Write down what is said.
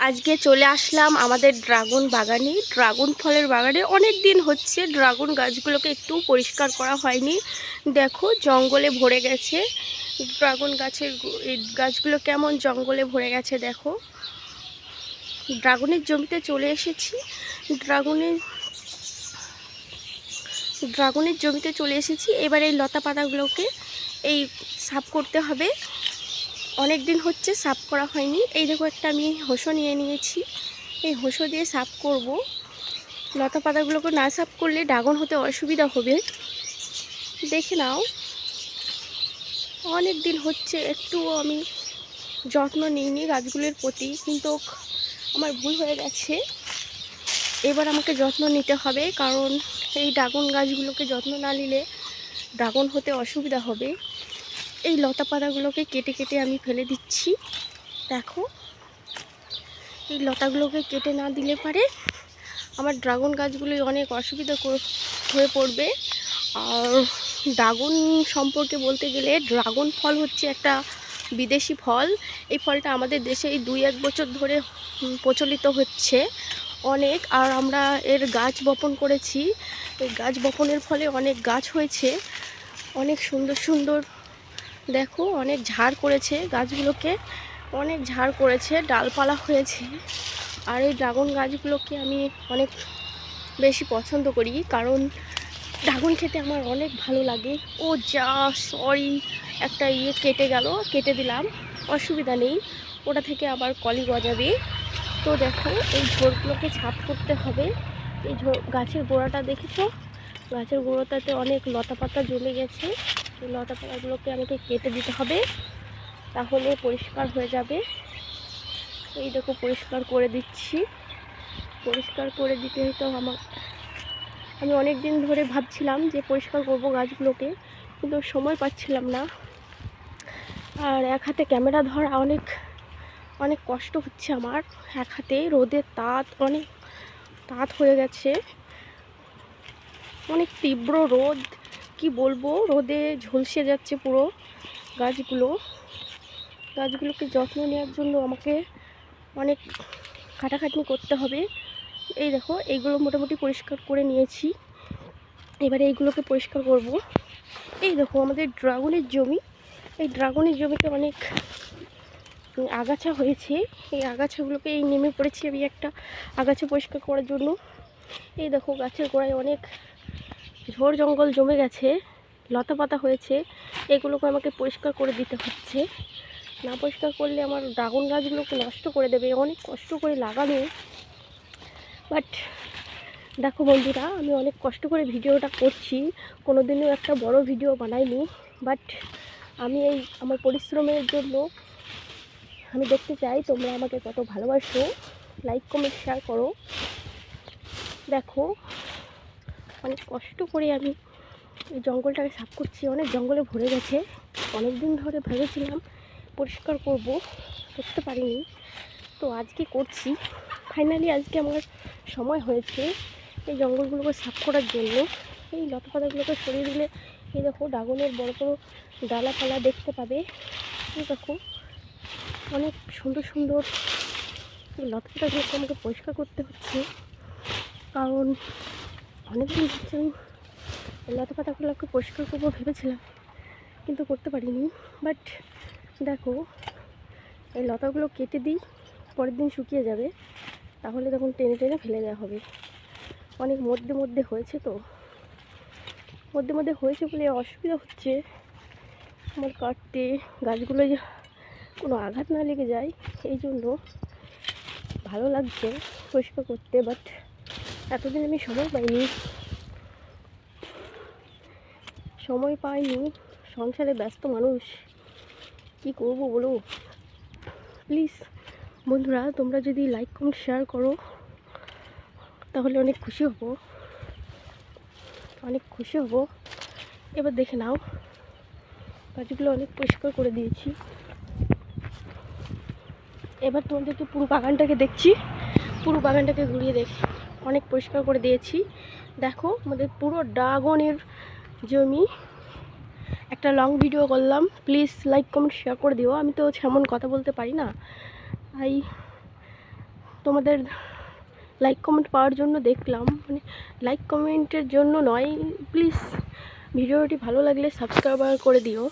আজকে চলে আসলাম আমাদের ড্রাগন বাগানে। ড্রাগন ফলের বাগানে অনেক দিন হচ্ছে ড্রাগন গাছগুলোকে একটু পরিষ্কার করা হয়নি। দেখো, জঙ্গলে ভরে গেছে। ড্রাগন গাছের গাছগুলো কেমন জঙ্গলে ভরে গেছে দেখো। ড্রাগনের জমিতে চলে এসেছি। ড্রাগনের ড্রাগনের জমিতে চলে এসেছি। এবার এই লতা পাতাগুলোকে এই সাফ করতে হবে। অনেক দিন হচ্ছে সাফ করা হয়নি। এই দেখো একটা আমি হোসো নিয়ে নিয়েছি। এই হোসো দিয়ে সাফ করব। লতা পাতাগুলোকে না সাফ করলে ড্রাগন হতে অসুবিধা হবে। দেখে নাও। অনেক দিন হচ্ছে একটুও আমি যত্ন নিইনি গাছগুলোর প্রতি, কিন্তু আমার ভুল হয়ে গেছে। এবার আমাকে যত্ন নিতে হবে, কারণ এই ড্রাগন গাছগুলোকে যত্ন না নিলে ড্রাগন হতে অসুবিধা হবে। এই লতা পাতাগুলোকে কেটে কেটে আমি ফেলে দিচ্ছি। দেখো। এই লতাগুলোকে কেটে না দিলে পারে আমার ড্রাগন গাছগুলোই অনেক অসুবিধা হয়ে পড়বে। আর ড্রাগন সম্পর্কে বলতে গেলে ড্রাগন ফল হচ্ছে একটা বিদেশি ফল। এই ফলটা আমাদের দেশে এই দুই এক বছর ধরে প্রচলিত হচ্ছে অনেক। আর আমরা এর গাছ বপন করেছি। এই গাছ বপনের ফলে অনেক গাছ হয়েছে। অনেক সুন্দর সুন্দর দেখো, অনেক ঝাড় করেছে গাছগুলোকে, অনেক ঝাড় করেছে, ডালপালা হয়েছে। আর এই ড্রাগন গাছগুলোকে আমি অনেক বেশি পছন্দ করি, কারণ ড্রাগন খেতে আমার অনেক ভালো লাগে। ও যা সরি একটা ইয়ে কেটে গেল, কেটে দিলাম, অসুবিধা নেই। ওটা থেকে আবার কলি গজাবে। তো দেখো, এই ঝোড়গুলোকে ছাপ করতে হবে। এই ঝোড় গাছের গোড়াটা দেখেছ? গাছের গোড়াটাতে অনেক লতা পাতা জমে গেছে। এই লতা পাতাগুলোকে আমাকে কেটে দিতে হবে, তাহলে পরিষ্কার হয়ে যাবে। এই দেখো, পরিষ্কার করে দিচ্ছি। পরিষ্কার করে দিতে তো আমার, আমি অনেক দিন ধরে ভাবছিলাম যে পরিষ্কার করব গাছগুলোকে, কিন্তু সময় পাচ্ছিলাম না। আর এক হাতে ক্যামেরা ধরা অনেক অনেক কষ্ট হচ্ছে আমার। এক হাতে রোদের তাপ অনেক তাপ হয়ে গেছে। অনেক তীব্র রোদ। কি বলব? রোদে ঝলসে যাচ্ছে পুরো গাছগুলো। গাছগুলোকে যত্ন নেওয়ার জন্য আমাকে অনেক খাটাখাটনি করতে হবে। এই দেখো, এইগুলো মোটামুটি পরিষ্কার করে নিয়েছি। এবারে এইগুলোকে পরিষ্কার করব। এই দেখো, আমাদের ড্রাগনের জমি। এই ড্রাগনের জমিতে অনেক আগাছা হয়েছে। এই আগাছাগুলোকে এই নেমে পড়েছি আমি একটা আগাছা পরিষ্কার করার জন্য। এই দেখো, গাছের গোড়ায় অনেক ঝোড় জঙ্গল জমে গেছে লতা পাতা হয়েছে, এগুলোকে আমাকে পরিষ্কার করে দিতে হচ্ছে। না পরিষ্কার করলে আমার ড্রাগন গাছগুলোকে নষ্ট করে দেবে, অনেক কষ্ট করে লাগানো বাট দেখো বন্ধুরা, আমি অনেক কষ্ট করে ভিডিওটা করছি কোনো দিনও একটা বড় ভিডিও বানাইনি। বাট আমি এই আমার পরিশ্রমের জন্য আমি দেখতে চাই, তোমরা আমাকে কত ভালোবাসো। লাইক, কমেন্ট শেয়ার করো। দেখো অনেক কষ্ট করে আমি এই জঙ্গলটাকে সাফ করছি। অনেক জঙ্গলে ভরে গেছে। অনেক দিন ধরে ভেবেছিলাম পরিষ্কার করব, করতে পারিনি। তো আজকে করছি। ফাইনালি আজকে আমার সময় হয়েছে এই জঙ্গলগুলোকে সাফ করার জন্য। এই লতা পাতাগুলোকে সরিয়ে দিলে এই দেখো ড্রাগনের বড় বড় ডালাপালা দেখতে পাবে। এই দেখো অনেক সুন্দর সুন্দর লতা পাতাগুলোকে আমাকে পরিষ্কার করতে হচ্ছে। কারণ অনেকদিন হচ্ছে আমি লতা পাতাগুলোকে পরিষ্কার করব ভেবেছিলাম, কিন্তু করতে পারিনি। বাট দেখো, এই লতাগুলো কেটে দিই, পরের দিন শুকিয়ে যাবে, তাহলে তখন টেনে টেনে ফেলে দেওয়া হবে। অনেক মধ্যে মধ্যে হয়েছে তো। মধ্যে মধ্যে হয়েছে বলে অসুবিধা হচ্ছে। আমার কাটতে, গাছগুলো যে কোনো আঘাত না লেগে যায়, এই জন্য ভালো লাগছে পরিষ্কার করতে বাট এতদিন আমি সময় পাইনি। সময় পাইনি। সংসারে ব্যস্ত মানুষ। কি করব বলো? প্লিজ বন্ধুরা, তোমরা যদি লাইক কমেন্ট শেয়ার করো, তাহলে অনেক খুশি হব। অনেক খুশি হব। এবার দেখে নাও গাছগুলো অনেক পরিষ্কার করে দিয়েছি। এবার তোমাদেরকে পুরো বাগানটাকে দেখছি। পুরো বাগানটাকে ঘুরিয়ে দেখ অনেক পরিষ্কার করে দিয়েছি। দেখো, আমাদের পুরো ড্রাগনের জমি। একটা লং ভিডিও করলাম। প্লিজ লাইক কমেন্ট শেয়ার করে দিও। আমি তো সেমন কথা বলতে পারি না। তাই তোমাদের লাইক কমেন্ট পাওয়ার জন্য দেখলাম। মানে লাইক কমেন্টের জন্য নয়। প্লিজ ভিডিওটি ভালো লাগলে সাবস্ক্রাইবার করে দিও।